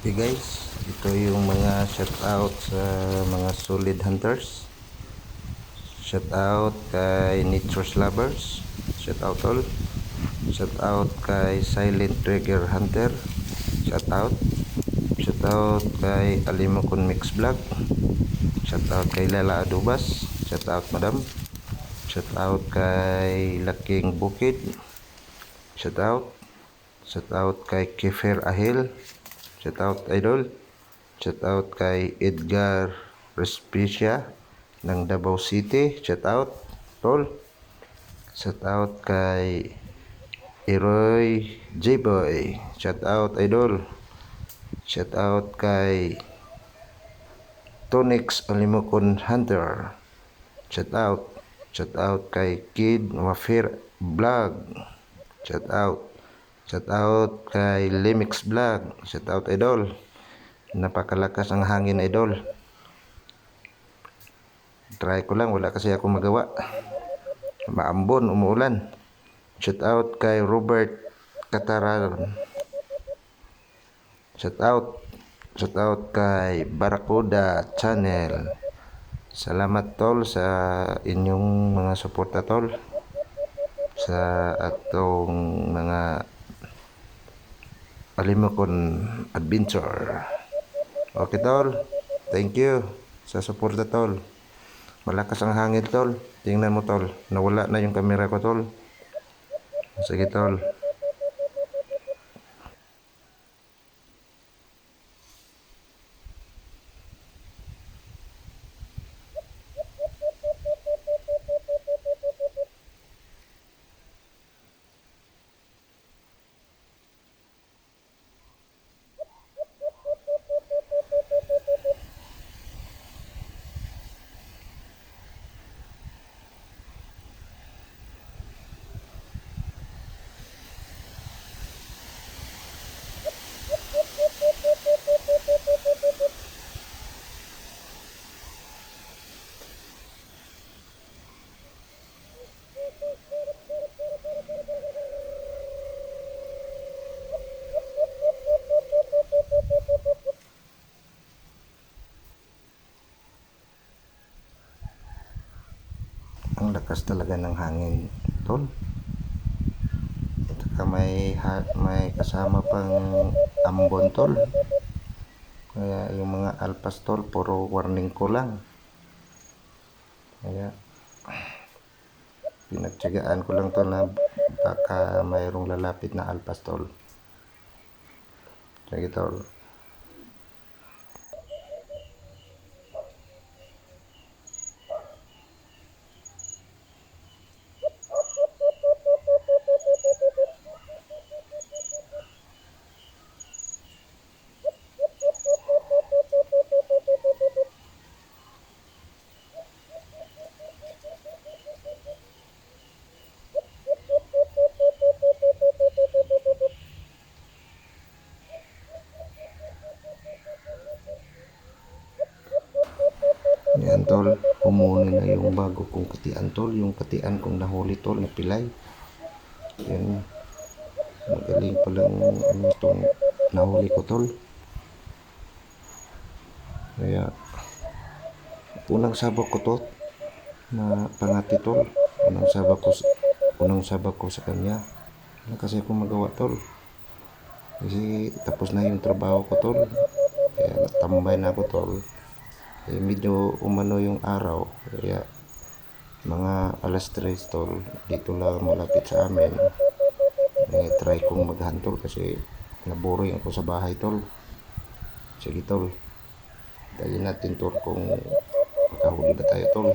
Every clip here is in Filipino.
Okay guys, ito yung mga shout out sa mga solid hunters. Shout out kay Nitrous Lovers. Shout out all. Shout out kay Silent Trigger Hunter. Shout out. Shout out kay Alimokon Mix Vlog. Shout out kay Lala Adubas. Shout out Madam. Shout out kay Laking Bukid. Shout out. Shout out kay Kiefer Ahil. Shout out Idol. Shout out kay Edgar Respicia ng Davao City. Shout out Tol. Shout out kay Eroy J-Boy. Shout out Idol. Shout out kay Tonix Alimokon Hunter. Shout out. Shout out kay Kid Wafir Vlog. Shout out. Shout out kay Limix Vlog. Shout out Idol. Napakalakas ang hangin Idol. Try ko lang, wala kasi ako magawa. Maambon, umuulan. Shout out kay Robert Kataral. Shout out. Shout out kay Barakuda Channel. Salamat tol sa inyong mga suporta tol sa atong mga Alimokon Adventure. Okay tol, thank you sa suporta tol. Malakas ang hangin tol. Tingnan mo tol, nawala na yung camera ko tol. Sige tol. Ang lakas talaga ng hangin tol. At saka may, ha- may kasama pang ambon tol. Kaya yung mga alpas tol, puro warning ko lang. Kaya pinagtyagaan ko lang to na baka mayroong lalapit na alpas tol. Sige tol. Yan tol, humuni na yung bago kong katian tol, yung katian kong nahuli tol na pilay. Yan, magaling palang ano itong nahuli ko tol. Kaya, unang sabak ko to, na pangati tol. Unang sabak ko, unang sabak ko sa kanya. Wala kasi ako magawa tol. Kasi tapos na yung trabaho ko tol. Kaya natambay na ako tol eh, medyo umano yung araw. Kaya mga alas 3 tol dito lang malapit sa amin. Eh, try kong maghantol kasi naboring ako sa bahay tol. Sige tol. Dali natin tol kung makahuli ba tayo tol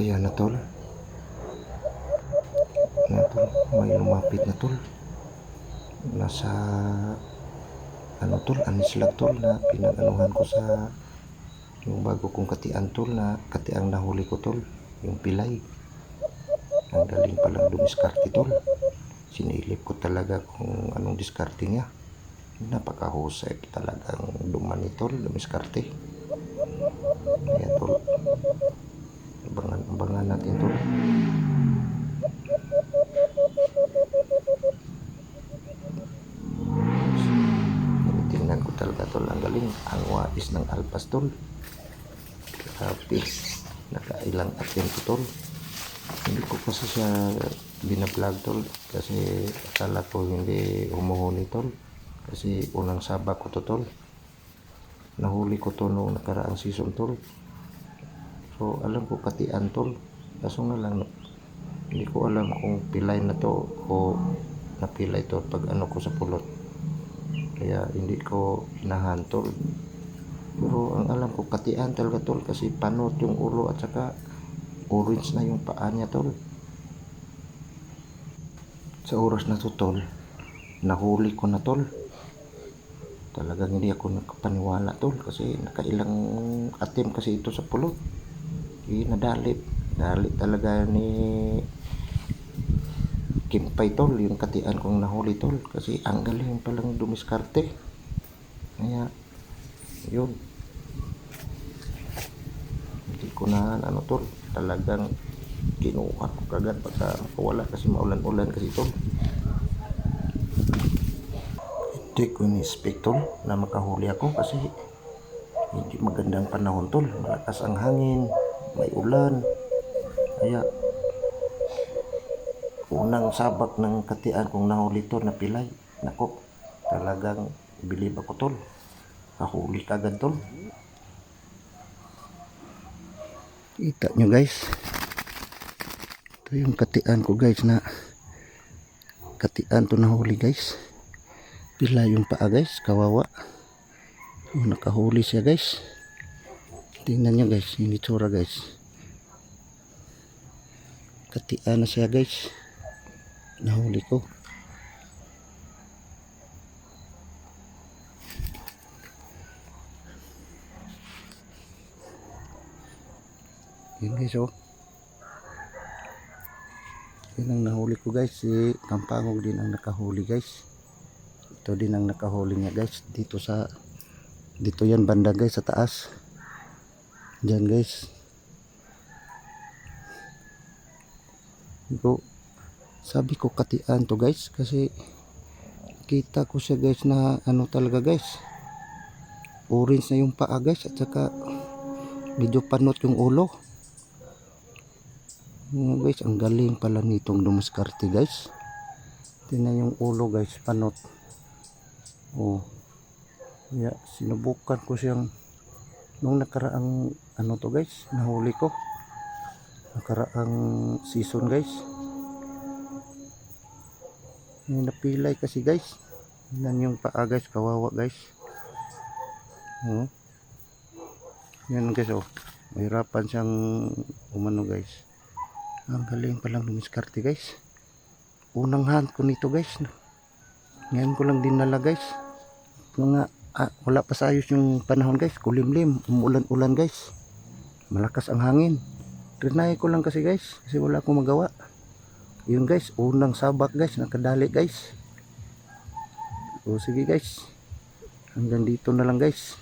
Ayan na tol. Ayan tol. May lumapit na tol. Nasa ano tol, anis lang tol na pinag-anuhan ko sa yung bago kong katian tol na katiang nahuli ko tol. Yung pilay. Ang galing palang dumiskarte tol. Sinilip ko talaga kung anong diskarte niya. Napakahusay talagang dumani tol, dumiskarte. Kaya tol, abangan, natin tol. Tingnan ko talaga tol, ang galing. Ang wais ng alpas tol. Nakailang attempt tol. Hindi ko kasi siya binablog tol. Kasi akala ko hindi humuhuni tol. Kasi unang sabak ko to. Nahuli ko to noong nakaraang season tol. So alam ko katian tol. Kaso nga lang hindi ko alam kung pilay na to o napilay to pag ano ko sa pulot. Kaya hindi ko hinahantol. Pero ang alam ko katian talaga tol kasi panot yung ulo at saka orange na yung paa niya tol. Sa oras na to tol, nahuli ko na tol. Talagang hindi ako nakapaniwala tol kasi nakailang attempt kasi ito sa pulot. Eh, nadali. Dali talaga ni Kimpay tol, yung katian kong nahuli tol. Kasi ang galing palang dumiskarte. Kaya, yun. Hindi ko na, ano tol, talagang kinuha ko kagad pagka makawala kasi maulan-ulan kasi tol. Hindi ko tol na makahuli ako kasi hindi magandang panahon tol. Malakas ang hangin, may ulan. Kaya, unang sabak ng katian kong nahuli to na pilay. Nako, talagang bilib ako tol. Kahuli kagad tol. Kita nyo guys. Ito yung katian ko guys na katian to nahuli guys. Pila yung paa guys, kawawa. Oh, nakahuli siya guys. Tingnan nyo guys, yung itsura guys. Katian na siya guys. Nahuli ko. Yun guys oh. Yun ang nahuli ko guys. Si Kampangog din ang nakahuli guys. Ito din ang nakahuli niya guys. Dito sa dito yan banda guys sa taas dyan guys. Ito sabi ko katian to guys kasi kita ko siya guys na ano talaga guys. Orange na yung paa guys at saka medyo panot yung ulo. Ano, guys ang galing pala nitong dumaskarte guys. Tingnan yung ulo guys panot. Oh. Kaya sinubukan ko siyang nung nakaraang ano to guys? Nahuli ko. Nakaraang season guys. May napilay kasi guys. Yan yung paa guys. Kawawa guys. Oh. yan guys oh. Mahirapan siyang umano guys. Ang galing palang lumiskarte guys. Unang hand ko nito guys. Ngayon ko lang dinala guys. Mga ah, wala pa sa ayos yung panahon guys. Kulimlim umulan-ulan guys malakas ang hangin. Trinay ko lang kasi guys kasi wala akong magawa. Yun guys unang sabak guys nakadali guys. O sige guys. Hanggang dito na lang guys